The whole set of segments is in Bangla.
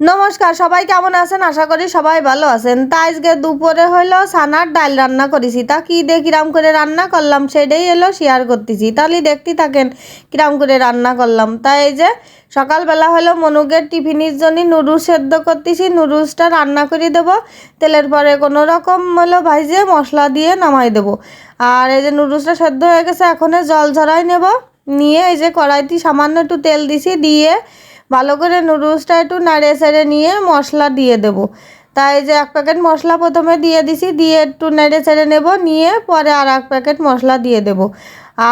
নমস্কার, সবাই কেমন আছেন? আশা করি সবাই ভালো আছেন। তা আজকে দুপুরে হইল সানার ডাল রান্না করেছি। তা কি দিয়ে কিরাম করে রান্না করলাম সেটাই এলো শেয়ার করতেছি। তাহলে দেখতে থাকেন কিরাম করে রান্না করলাম। তাই এই যে সকালবেলা হলো মনুকের টিফিনের জন্য নুডলস সেদ্ধ করতেছি। নুডলসটা রান্না করে দেবো। তেলের পরে কোনো রকম হলো ভাইজে মশলা দিয়ে নামাই দেবো। আর এই যে নুডলসটা সেদ্ধ হয়ে গেছে, এখন জল ঝরাই নেব। নিয়ে এই যে কড়াইতে সামান্য একটু তেল দিছি। দিয়ে ভালো করে নুডলসটা একটু নাড়িয়ে চেড়ে নিয়ে মশলা দিয়ে দেবো। তাই যে এক প্যাকেট মশলা প্রথমে দিয়ে দিছি, দিয়ে একটু নেড়ে চেড়ে নেব, নিয়ে পরে আর এক প্যাকেট মশলা দিয়ে দেবো।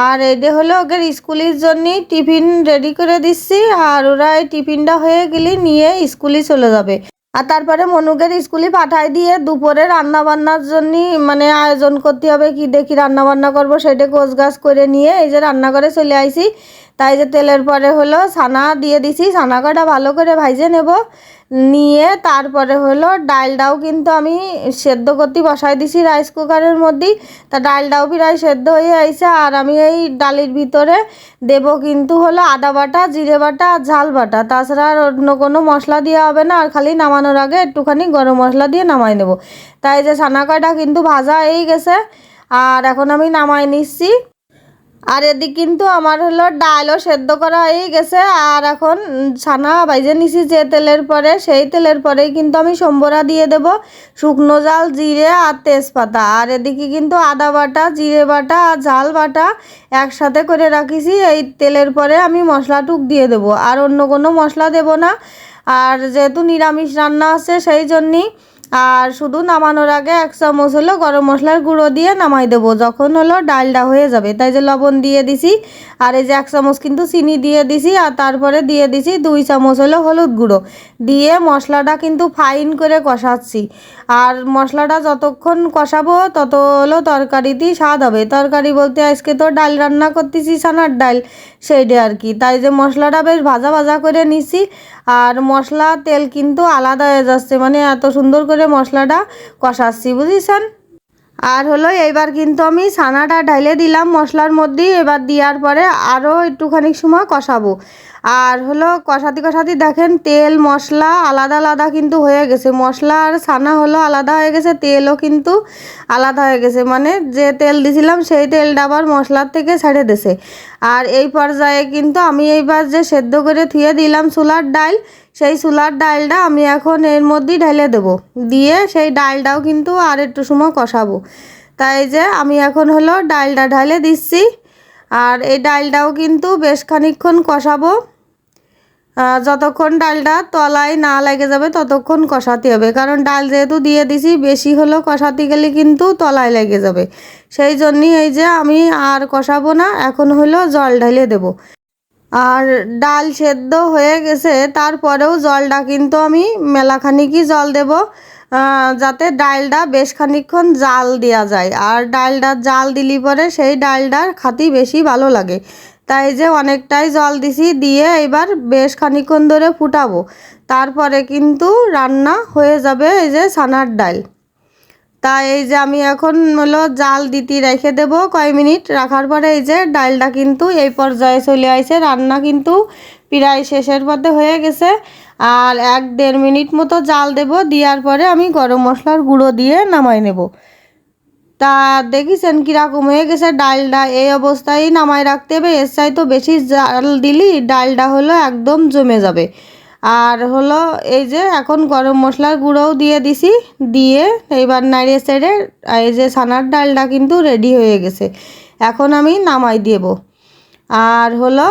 আর এটা হলো ওকে স্কুলের জন্যই টিফিন রেডি করে দিচ্ছি, আর ওরা এই টিফিনটা হয়ে গেলে নিয়ে স্কুলে চলে যাবে। আর তারপরে মনুকের স্কুলে পাঠাই দিয়ে দুপুরে রান্না বান্নার জন্য মানে আয়োজন করতে হবে, কি দেখি রান্নাবান্না করব সেটা গোছ গাছ করে নিয়ে এই যে রান্নাঘরে চলে আইছি। তাই যে তেলের পরে হলো ছানা দিয়ে দিছি ছানা কটা ভালো করে ভাইজে নেব। নিয়ে তারপরে হলো ডালটাও কিন্তু আমি সেদ্ধ করতে বসাই দিছি রাইস কুকারের মধ্যেই। তা ডালটাও প্রায় সেদ্ধ হয়ে আইছে আর আমি এই ডালের ভিতরে দেব কিন্তু হলো আদা বাটা, জিরে বাটা আর ঝাল বাটা। তাছাড়া আর অন্য কোনো মশলা দেওয়া হবে না, আর খালি নামানোর আগে একটুখানি গরম মশলা দিয়ে নামাই নেব। তাই যে ছানা কয়টা কিন্তু ভাজা হয়ে গেছে, আর এখন আমি নামাই নিচ্ছি। আর এদিক কিন্তু আমার হলো ডালও সেদ্ধ করা হয়ে গেছে, আর এখন ছানা বাইজে নিছি যে তেলের পরে, সেই তেলের পরেই কিন্তু আমি সম্বরা দিয়ে দেব, শুকনো জাল, জিরে আর তেজপাতা। আর এদিকে কিন্তু আদা বাটা, জিরে বাটা আর ঝাল বাটা একসাথে করে রাখিছি, এই তেলের পরে আমি মশলাটুক দিয়ে দেব। আর অন্য কোনো মশলা দেব না। আর যেহেতু নিরামিষ রান্না আছে, সেই জন্যই আর শুধু নামানোর আগে এক চামচ হলো গরম মশলার গুঁড়ো দিয়ে নামাই দেবো, যখন হলো ডালটা হয়ে যাবে। তাই যে লবণ দিয়ে দিছি, আর এই যে এক চামচ কিন্তু চিনি দিয়ে দিছি, আর তারপরে দিয়ে দিছি দুই চামচ হলো হলুদ গুঁড়ো। দিয়ে মশলাটা কিন্তু ফাইন করে কষাচ্ছি। আর মশলাটা যতক্ষণ কষাবো, তত হলো তরকারিতেই স্বাদ হবে। তরকারি বলতে আজকে তো ডাল রান্না করতেছি সানার ডাল, সেইটা আর কি। তাই যে মশলাটা বেশ ভাজা ভাজা করে নিছি আর মশলা, তেল কিন্তু আলাদা হয়ে যাচ্ছে। মানে এত সুন্দর করে মশলাটা কষাচ্ছি, বুঝেছেন? আর হলো এইবার কিন্তু আমি ছানাটা ঢাইলে দিলাম মশলার মধ্যেই এবার দেওয়ার পরে আরও একটুখানি সময় কষাবো। আর হলো কষাতে কষাতে দেখেন তেল, মশলা আলাদা আলাদা কিন্তু হয়ে গেছে। মশলা আর ছানা হলো আলাদা হয়ে গেছে, তেলও কিন্তু আলাদা হয়ে গেছে। মানে যে তেল দিছিলাম সেই তেলটা আবার মশলার থেকে ছেড়ে দিছে। আর এই পর্যায়ে কিন্তু আমি এইবার যে সেদ্ধ করে থুয়ে দিলাম চুলার ডাল, সেই চুলার ডালটা আমি এখন এর মধ্যেই ঢেলে দেবো। দিয়ে সেই ডালটাও কিন্তু আর একটু সময় কষাবো। তাই যে আমি এখন হলো ডালটা ঢালে দিচ্ছি। আর এই ডালটাও কিন্তু বেশ খানিক্ষণ কষাবো। যতক্ষণ ডালটা তলায় না লেগে যাবে ততক্ষণ কষাতে হবে। কারণ ডাল যেহেতু দিয়ে দিছি, বেশি হলেও কষাতে গেলে কিন্তু তলায় লেগে যাবে। সেই জন্যই এই যে আমি আর কষাবো না, এখন হলো জল ঢালে দেব। আর ডাল সেদ্ধ হয়ে গেছে, তারপরেও জলটা কিন্তু আমি মেলাখানিকই জল দেব যাতে ডালটা বেশ খানিক্ষণ জাল দেওয়া যায়। আর ডালটা জাল দিলি পরে সেই ডালটা খাতি বেশি ভালো লাগে। তাই যে অনেকটাই জল দিছি, দিয়ে এবার বেশ খানিক্ষণ ধরে ফুটাবো। তারপরে কিন্তু রান্না হয়ে যাবে এই যে ছানার ডাল। তাই এই যে আমি এখন হলো জাল দিতে রেখে দেব কয় মিনিট। রাখার পরে এই যে ডালটা কিন্তু এই পর্যায়ে চলে আসে রান্না কিন্তু প্রায় শেষের পথে হয়ে গেছে। আর এক দেড় মিনিট মতো জাল দেব, দেওয়ার পরে আমি গরম মশলার গুঁড়ো দিয়ে নামাই নেব। তা দেখিছেন কীরকম হয়ে গেছে ডালটা এই অবস্থায় নামায় রাখতে হবে। এর চাই তো বেশি জাল দিলি ডালটা হলো একদম জমে যাবে। আর হলো এই যে এখন গরম মশলার গুঁড়োও দিয়ে দিছি। দিয়ে এইবার নাড়িয়ে সেড়ে এই যে ছানার ডালটা কিন্তু রেডি হয়ে গেছে। এখন আমি নামাই দেব। আর হলো,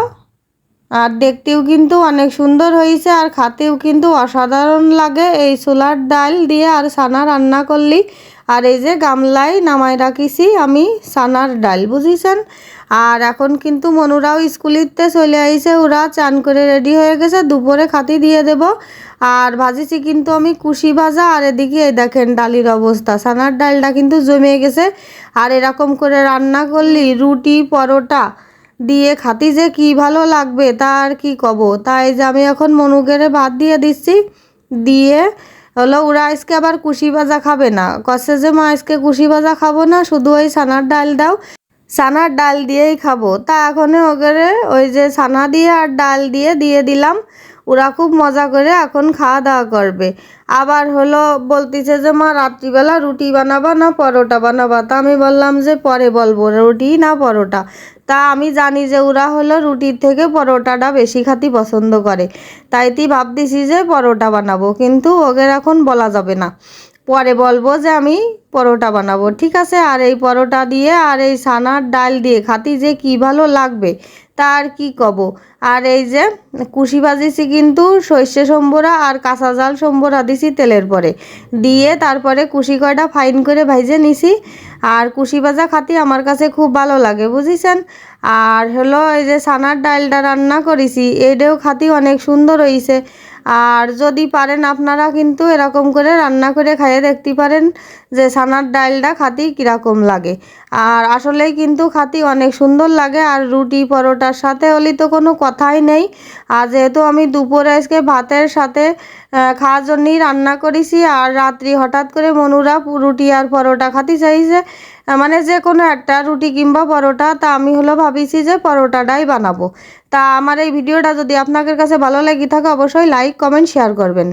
আর দেখতেও কিন্তু অনেক সুন্দর হয়েছে আর খাতেও কিন্তু অসাধারণ লাগে। এই ছোলার ডাল দিয়ে আর ছানা রান্না করলি আর এই যে গামলায় নামাই রাখিছি আমি সানার ডাল, বুঝিছেন? আর এখন কিন্তু মনুরাও স্কুলিতে চলে আইছে, ওরা চান করে রেডি হয়ে গেছে, দুপুরে খাতি দিয়ে দেব। আর ভাজিছি কিন্তু আমি কুশি ভাজা, আর এদিকে দেখেন ডালির অবস্থা, সানার ডালটা কিন্তু জমে গেছে। আর এরকম করে রান্না করলি, রুটি, পরোটা দিয়ে খাতি যে কি ভালো লাগবে তার কি কব? তাই যে আমি এখন মনুগেরে ভাত দিয়ে দিচ্ছি, দিয়ে হলো ওরা আজকে আবার কুশি ভাজা খাবে না। কষে যে, মা, আজকে কুশি ভাজা খাব না, শুধু ওই ছানার ডাল দাও ছানার ডাল দিয়েই খাব। তা এখন ওগরে ওই যে ছানা দিয়ে আর ডাল দিয়ে দিয়ে দিলাম। ওরা খুব মজা করে এখন খাওয়া দাওয়া করবে। আবার হলো বলতেছে যে, মা, রাত্রিবেলা রুটি বানাবা না পরোটা বানাবা? তা আমি বললাম যে, পরে বলব, রুটি না পরোটা। তা আমি জানি যে, ওরা হলো রুটির থেকে পরোটাটা বেশি খাতি পছন্দ করে। তাই তুই ভাবতেছি যে, পরোটা বানাবো। কিন্তু ওদের এখন বলা যাবে না। পরে বলব যে আমি পরোটা বানাবো, ঠিক আছে? আর এই পরোটা দিয়ে আর এই সানার ডাল দিয়ে খাতি যে কি ভালো লাগবে, তা আর কি কব? আর এই যে কুশি ভাজিছি কিন্তু সর্ষে সম্বরা আর কাঁচা জাল সম্বরা দিছি তেলের পরে। দিয়ে তারপরে কুশি কয়টা ফাইন করে ভাইজে নিছি। আর কুশি ভাজা খাতি আমার কাছে খুব ভালো লাগে, বুঝিছেন? আর হলো এই যে সানার ডালটা রান্না করেছি এটাও খাতি অনেক সুন্দর হয়েছে আর যদি পারেন আপনারা কিন্তু এরকম করে রান্না করে খাইয়ে দেখতে পারেন যে সানার ডালটা খাতি কীরকম লাগে। আর আসলেই কিন্তু খাতি অনেক সুন্দর লাগে আর রুটি পরোটার সাথে হলে তো কোনো কথাই নেই। আর যেহেতু আমি দুপুরে আজকে ভাতের সাথে খাওয়ার জন্যই রান্না করেছি আর রাত্রি হঠাৎ করে মনুরা রুটি আর পরোটা খাতি চাইছে মানে যে কোনো একটা রুটি কিংবা পরোটা, তা আমি হলো ভাবিছি যে পরোটাটাই বানাবো। তা আমার এই ভিডিওটা যদি আপনাদের কাছে ভালো লেগে থাকে, অবশ্যই লাইক কমেন্ট শেয়ার করবেন।